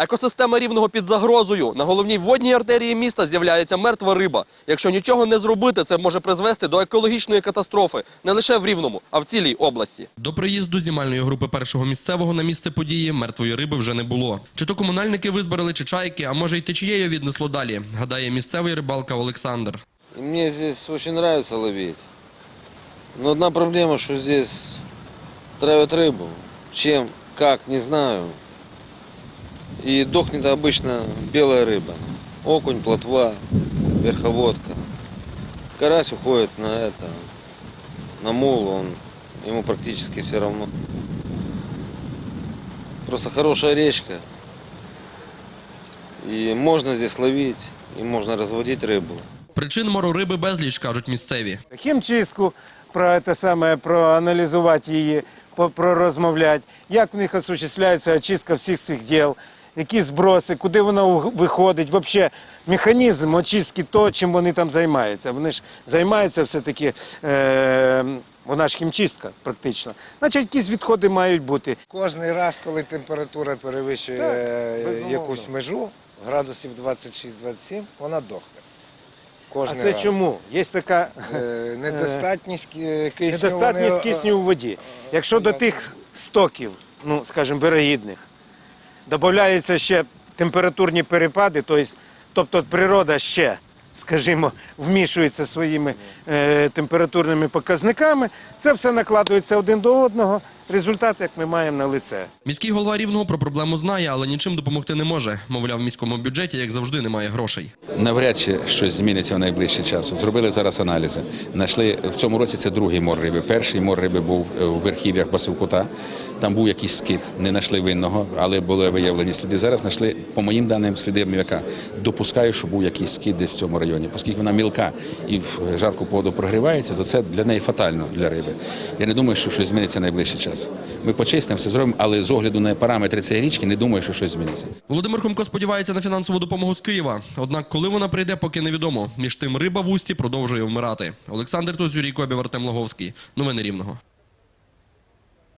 Екосистема рівного під загрозою. На головній водній артерії міста з'являється мертва риба. Якщо нічого не зробити, це може призвести до екологічної катастрофи не лише в Рівному, а в цілій області. До приїзду знімальної групи першого місцевого на місце події мертвої риби вже не було. Чи то комунальники визбирали, чи чайки, а може й течією віднесло далі, гадає місцевий рибалка Олександр. И Мне здесь очень нравится ловить. Но одна проблема, что здесь травят рыбу. Чем, как, не знаю. И дохнет обычно белая рыба. Окунь, плотва, верховодка. Карась уходит на это, на мул, он, ему практически все равно. Просто хорошая речка. И можно здесь ловить, и можно разводить рыбу. Причин мору риби безліч, кажуть місцеві. хімчистку, про те саме, проаналізувати її, по- пророзмовляти, як в них осуществляється очистка всіх цих діл, які зброси, куди воно у- виходить, взагалі механізм очистки того, чим вони там займаються. Вони ж займаються все-таки, е, вона ж хімчистка практично. Значить, якісь відходи мають бути. Кожний раз, коли температура перевищує Так, е, якусь межу, градусів 26-27, вона дохне. А це раз. чому? Є така Е, Недостатність е, кисню. недостатність вони, е, кисню у воді. Якщо до тих стоків, ну скажімо, вирогідних, додаються ще температурні перепади, тобто природа ще, скажімо, вмішується своїми е, температурними показниками, це все накладується один до одного. Результат, як ми маємо на лице. Міський голова Рівного про проблему знає, але нічим допомогти не може. Мовляв, в міському бюджеті, як завжди, немає грошей. Навряд чи щось зміниться в найближчий час. Зробили зараз аналізи. Знайшли в цьому році це другий мор риби. Перший мор риби був е, у верхів'ях Басивкута. Там був якийсь скид, не знайшли винного, але були виявлені сліди. Зараз знайшли, по моїм даним, сліди м'яка. Допускаю, що був якийсь скид десь в цьому районі. Оскільки вона мілка і в жарку погоду прогрівається, то це для неї фатально для риби. Я не думаю, що щось зміниться в найближчий час. Ми почистимо, все зробимо, але з огляду на параметри цієї річки не думаю, що щось зміниться. Володимир Хомко сподівається на фінансову допомогу з Києва. Однак, коли вона прийде, поки невідомо. Між тим риба в усті продовжує вмирати. Олександр Тузюрій, Кобів, Артем Логовський. Новини Рівного.